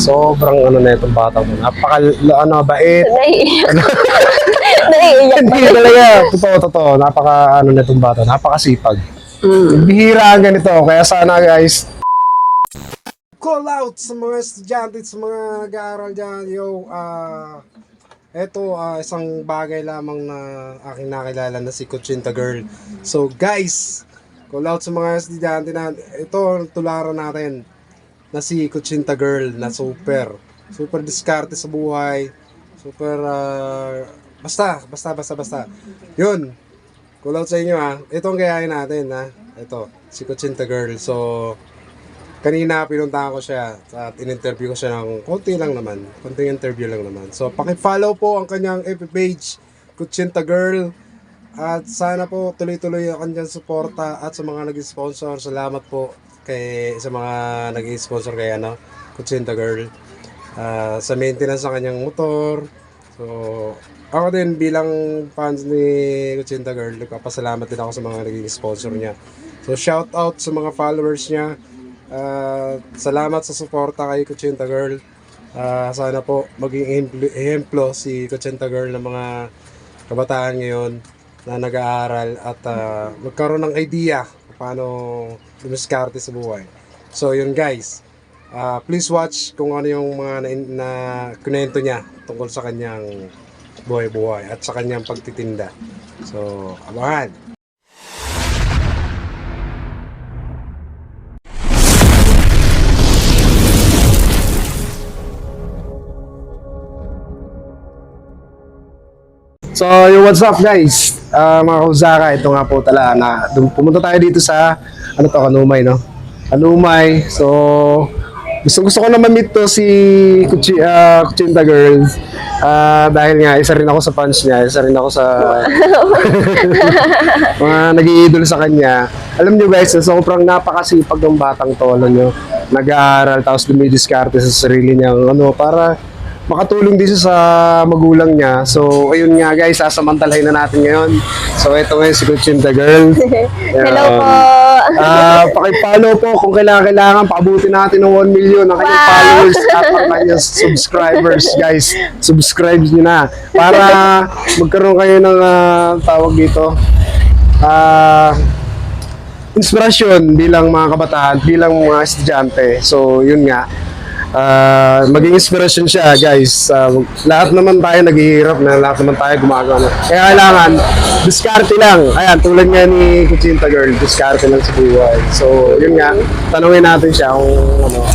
sobrang ano na itong batang mo. Napaka, ano, bait. Naiiyak. Naiiyak. Hindi talaga. Totoo, totoo. Napaka, ano na itong bata. Napakasipag. Mm. Bihira ang ganito. Kaya sana guys, call out sa mga estudyante, sa mga nag-aaral dyan. Yo, ah, eto, ah, isang bagay lamang na aking nakilala na si Kuchinta Girl. So guys, call out sa mga estudyante na, ito, tularan natin na si Kuchinta Girl na super. Super diskarte sa buhay. Super, ah, basta, basta, basta, basta. Yun, out sa inyo ha. Ito ang gayahin natin ha. Ito, si Kuchinta Girl. So, kanina pinuntahan ko siya at in-interview ko siya ng konti lang naman. Konting interview lang naman. So, paki-follow po ang kanyang FB page, Kuchinta Girl. At sana po tuloy-tuloy ang kanyang suporta at sa mga nag-sponsor. Salamat po kay sa mga nag-sponsor kay ano, Kuchinta Girl. Ah, sa maintenance ng kanyang motor. So, ako din bilang fans ni Kuchinta Girl, nagpapasalamat din ako sa mga naging sponsor niya. So, shout out sa mga followers niya. Ah, salamat sa suporta kay Kuchinta Girl. Ah, sana po maging ehemplo- si Kuchinta Girl ng mga kabataan ngayon na nag-aaral at ah, magkaroon ng idea paano dumiskarte sa buhay. So, yun guys. Ah, please watch kung ano yung mga na, na kunento niya tungkol sa kanyang buhay-buhay at sa kanyang pagtitinda. So, abangan. So, yung what's up guys? Ah, mga kauzaka, ito nga po tala na pumunta tayo dito sa ano to, Kanumay, no? Kanumay. So, gusto gusto ko na ma-meet to si Kuchi, ah, Kuchinta Girls. Ah, dahil nga isa rin ako sa fans niya, isa rin ako sa mga nag-iidol sa kanya. Alam niyo guys, sobrang napakasipag ng batang to, alam niyo. Nag-aaral tapos dumidiskarte sa sarili niya, ano, para makatulong din siya sa magulang niya. So, ayun nga guys, sasamantalahin na natin ngayon. So, ito ngayon si Kuchinta Girl. Hello Ayan. po. Ah, paki-follow po kung kailangan kailangan paabutin natin ng 1 million ang kanyang Wow. followers at ang kanyang subscribers, guys. Subscribe niyo na para magkaroon kayo ng ah, tawag dito. Ah, inspirasyon bilang mga kabataan, bilang mga estudyante. So, yun nga. Ah, maging inspirasyon siya, guys. Ah, lahat naman tayo naghihirap na lahat naman tayo gumagawa. Kaya kailangan, diskarte lang. Ayan, tulad nga ni Kuchinta Girl, diskarte lang sa buhay. So, yun nga, tanungin natin siya kung ano.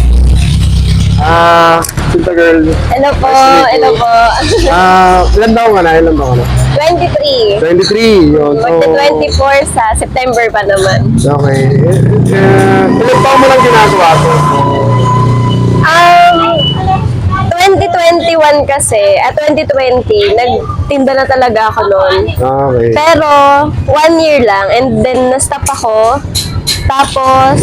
Ah, Kuchinta Girl. Hello po. Hello po. Ah, ilan taon ka na? Ilan taon ka na? 23. 23. Yun. So, Magta-24 sa September pa naman. Okay. Eh, ilan taon mo lang ginagawa to? Um, 2021 kasi, at 2020, nagtinda na talaga ako noon. Okay. Pero, one year lang, and then na-stop ako. Tapos,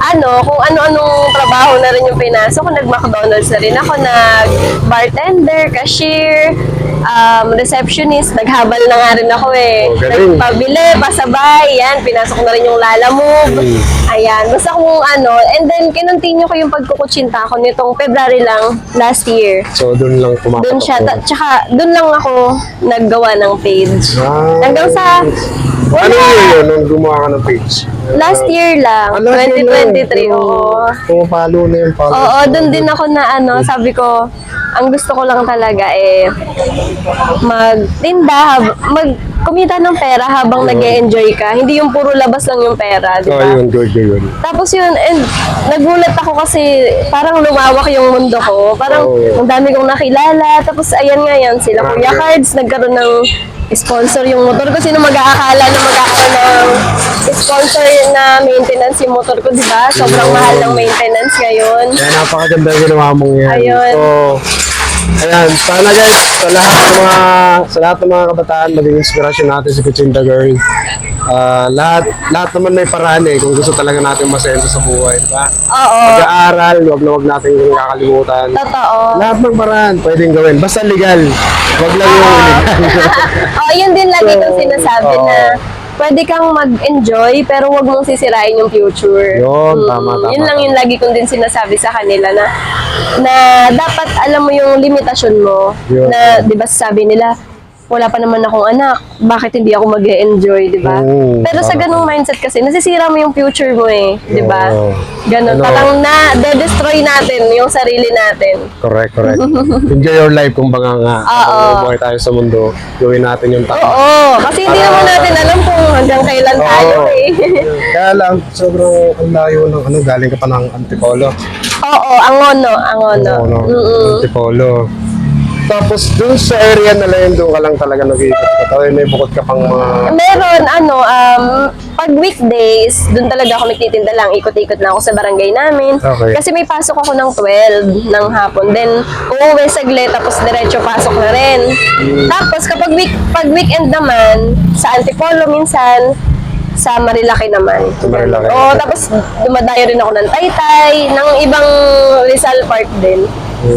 ano, kung ano-anong trabaho na rin yung pinasok ko, nag-McDonald's na rin ako, nag-bartender, cashier, um, receptionist, naghabal na nga rin ako eh. Oh, galing. Nagpabili, pasabay, yan, pinasok na rin yung Lala Move. Mm. Ayan, basta kung ano, and then kinontinue ko yung pagkukutsinta ko nitong February lang, last year. So, doon lang pumapatok. Doon siya, ta- tsaka doon lang ako naggawa ng page. Ah. Hanggang sa, wala, Ano yun yun nung gumawa ka ng page? last year lang, Ah, last year lang. 2023, Pero oo. Pumapalo na yung followers. Oo, doon din ako na ano, sabi ko, ang gusto ko lang talaga eh, magtinda, hab- mag kumita ng pera habang nag enjoy ka. Hindi yung puro labas lang yung pera, di Oh, ba? yun, good, good, good. Tapos yun, and nagulat ako kasi parang lumawak yung mundo ko. Parang Oo. ang dami kong nakilala. Tapos ayan nga yan, sila Grabe. Kuya Cards, nagkaroon ng sponsor yung motor ko. Sino mag-aakala na magkakaroon ng sponsor na maintenance yung motor ko, di ba? Sobrang Yun. mahal ng maintenance ngayon. Kaya napakaganda yung ginawa mong yan. Ayun. So, ayan, sana guys, sa lahat ng mga, sa lahat ng mga kabataan, maging inspirasyon natin si Kuchinta Girl. Ah, lahat, lahat naman may paraan eh, kung gusto talaga natin masento sa buhay, di ba? Oo. Pag-aaral, huwag na huwag natin yung kakalimutan. Totoo. Lahat ng paraan, pwedeng gawin. Basta legal. Huwag lang yung illegal. oh, yun din lagi kong sinasabi Oo. na pwede kang mag-enjoy pero wag mong sisirain yung future. Yun, tama, tama, Yun lang yung lagi kong din sinasabi sa kanila na na dapat alam mo yung limitasyon mo. Yun. Na, di ba sabi nila, wala pa naman akong anak, bakit hindi ako mag enjoy di ba? Oo, Pero sa ganung mindset kasi, nasisira mo yung future mo eh, di ba? Oo. Ganon, Ano? parang na, de-destroy natin yung sarili natin. Correct, correct. Enjoy your life, kumbaga nga. Oo. Habang buhay tayo sa mundo, gawin natin yung tama. Oo, kasi hindi naman natin alam kung hanggang kailan tayo Oo. eh. Kaya lang, sobrang ang layo ng ano, galing ka pa ng Antipolo. Oo, angono, angono. Oo, no? Mm-mm. Antipolo. Tapos dun sa area na lang, doon ka lang talaga nag-iikot ka. Tapos may bukod ka pang mga... Meron, ano, um, pag weekdays, dun talaga ako nagtitinda lang. Ikot-ikot na ako sa barangay namin. Okay. Kasi may pasok ako ng 12 ng hapon. Then, uuwi saglit, tapos diretso pasok na rin. Tapos, kapag week, pag weekend naman, sa Antipolo minsan, sa Marilaki naman. Sa Marilaki. Oo, tapos dumadayo rin ako ng Taytay, ng ibang Rizal Park din.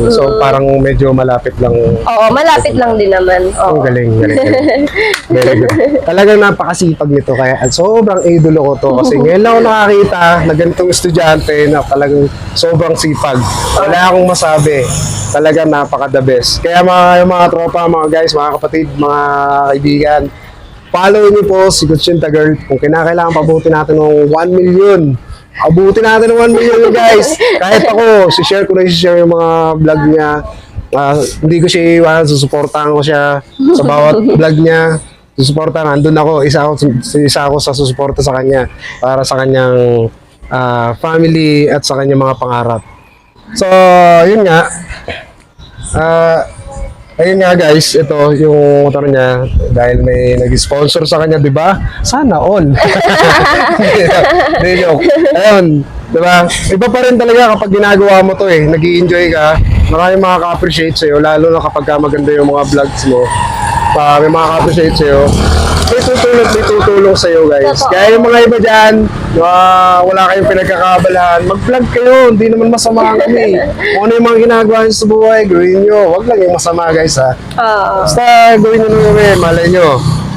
So parang medyo malapit lang. Oo, malapit lang din naman. Ang Oo. galing, galing, galing. Very good. Talagang napakasipag nito kaya at sobrang idolo ko to kasi ngayon lang ako nakakita na ganitong estudyante na talagang sobrang sipag. Wala akong masabi. Talagang napaka the best. Kaya mga, mga tropa, mga guys, mga kapatid, mga kaibigan, follow niyo po si Kuchinta Girl. Kung kinakailangan pabuti natin ng 1 million, abuti natin ng 1 million guys. Kahit ako, si-share ko na i-share yung mga vlog niya. Ah, hindi ko siya iwan, susuportahan ko siya sa bawat vlog niya. Susuportahan, nandun ako, isa ako, isa ako sa susuporta sa kanya para sa kanyang ah, family at sa kanyang mga pangarap. So, yun nga. Ah, ayun nga guys, ito yung motor niya dahil may nag-sponsor sa kanya, 'di ba? Sana all. Hindi joke. Ayun, 'di ba? Iba pa rin talaga kapag ginagawa mo 'to eh, nag enjoy ka. Marami makaka-appreciate sa'yo, lalo na kapag ka maganda yung mga vlogs mo. Pa, may makaka-appreciate sa'yo. May tutulong, may tutulong sa'yo guys. Totoo. Kaya yung mga iba dyan, na wala kayong pinagkakabalahan, mag-vlog kayo, hindi naman masama kami. Kung ano yung mga ginagawa nyo sa buhay, gawin nyo. Huwag lang yung masama guys ha. Oo. Basta gawin nyo naman kami, malay nyo.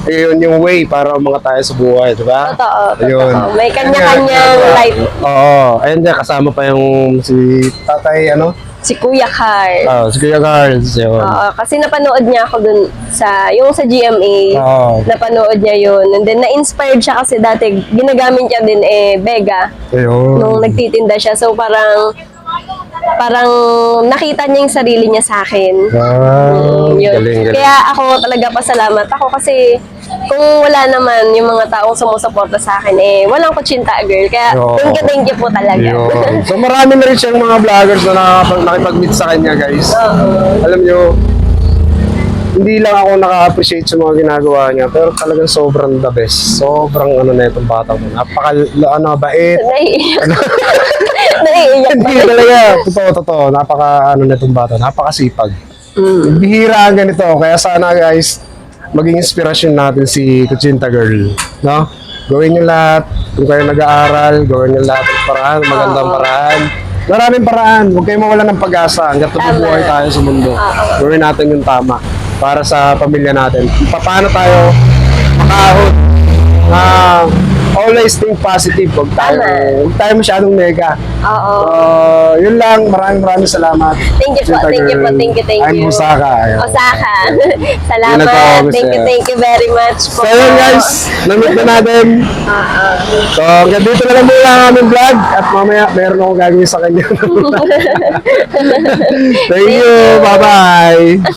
Ayun yung way para mga tayo sa buhay, di ba? Totoo, totoo. Ayun. May kanya-kanyang life. Oo. Ayun dyan, kasama pa yung si tatay, ano? Si Kuya Carl. Oh, si Kuya Carls. Yun. Oo, kasi napanood niya ako dun sa, yung sa GMA, Oo. napanood niya yun. And then, na-inspired siya kasi dati, ginagamit niya din eh, Vega, Ayun. nung nagtitinda siya. So, parang, parang nakita niya yung sarili niya sa akin. Wow. Mm, yun. Galing, galing. Kaya ako talaga pasalamat ako kasi kung wala naman yung mga taong sumusuporta sa akin, eh, walang kuchinta girl. Kaya thank you, thank you po talaga. Yun. So marami na rin siyang mga vloggers na nakapag nakipag-meet sa kanya guys. Oo. Alam nyo, hindi lang ako naka-appreciate sa mga ginagawa niya, pero talagang sobrang the best. Sobrang ano na itong bata mo. Napaka, ano, bait. Naiiyak. Naiiyak. Hindi talaga. Totoo, totoo. Napaka, ano na itong bata. Napakasipag. Mm. Bihira ang ganito. Kaya sana guys, maging inspirasyon natin si Kuchinta Girl. No? Gawin niyo lahat. Kung kayo nag-aaral, gawin niyo lahat ng paraan, magandang paraan. Maraming paraan. Huwag kayong mawala ng pag-asa. Hanggat tububuhay tayo sa mundo. Gawin natin yung tama para sa pamilya natin. Pa- Paano tayo makahon na always think positive. Huwag tayo, Tama. huwag tayo masyadong mega. Oo. So, yun lang. Maraming maraming salamat. Thank you po, Kuchinta thank you po, Girl. thank you, thank I'm you. Osaka. Ayun. Osaka. Yun lang po, Salamat. Thank you, thank you very much po. So yun guys, namit na natin. So hanggang dito na lang muna ang aming vlog at mamaya meron akong gagawin sa kanya. Thank you, bye bye.